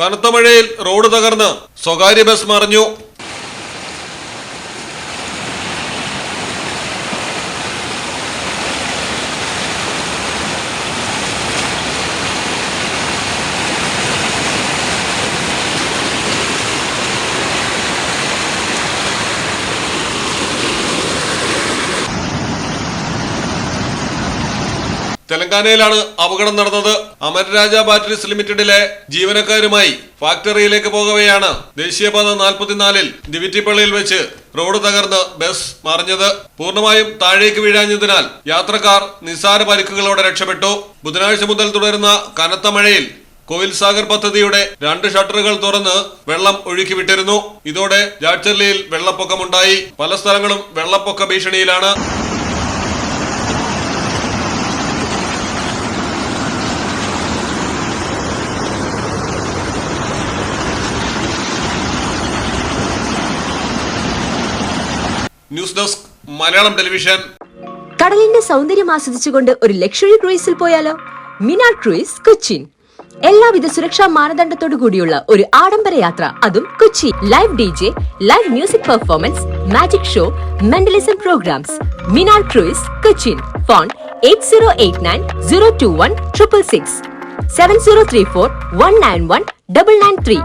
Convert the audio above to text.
കനത്ത മഴയിൽ റോഡ് തകർന്ന് സ്വകാര്യ ബസ് മറിഞ്ഞു. തെലങ്കാനയിലാണ് അപകടം നടന്നത്. അമരരാജ ബാറ്ററീസ് ലിമിറ്റഡിലെ ജീവനക്കാരുമായി ഫാക്ടറിയിലേക്ക് പോകവെയാണ് ദേശീയപാത നാൽപ്പത്തിനാലിൽ ദിവിറ്റിപ്പള്ളിയിൽ വെച്ച് റോഡ് തകർന്ന് ബസ് മറിഞ്ഞത്. പൂർണമായും താഴേക്ക് വീഴാഞ്ഞതിനാൽ യാത്രക്കാർ നിസ്സാര പരിക്കുകളോടെ രക്ഷപ്പെട്ടു. ബുധനാഴ്ച മുതൽ തുടരുന്ന കനത്ത മഴയിൽ കോയിൽ സാഗർ പദ്ധതിയുടെ രണ്ട് ഷട്ടറുകൾ തുറന്ന് വെള്ളം ഒഴുക്കിവിട്ടിരുന്നു. ഇതോടെ ജാഡ്ചർലിയിൽ വെള്ളപ്പൊക്കമുണ്ടായി. പല സ്ഥലങ്ങളും വെള്ളപ്പൊക്ക ഭീഷണിയിലാണ്. News desk Malayalam television. കടലിന്റെ സൗന്ദര്യം ആസ്വദിച്ചുകൊണ്ട് ഒരു ലക്ഷറി ക്രൂയിസിൽ പോയാലോ? മിനാർ ക്രൂയിസ് കൊച്ചിൻ. എല്ലാവിധ സുരക്ഷാ മാനദണ്ഡത്തോടു കൂടിയുള്ള ഒരു ആഡംബര യാത്ര അതും Kochi. Live D J live music performance magic show mentalism programmes Minar cruise Cochin. Phone eight zero eight nine zero two one triple six seven zero three four one nine one double nine three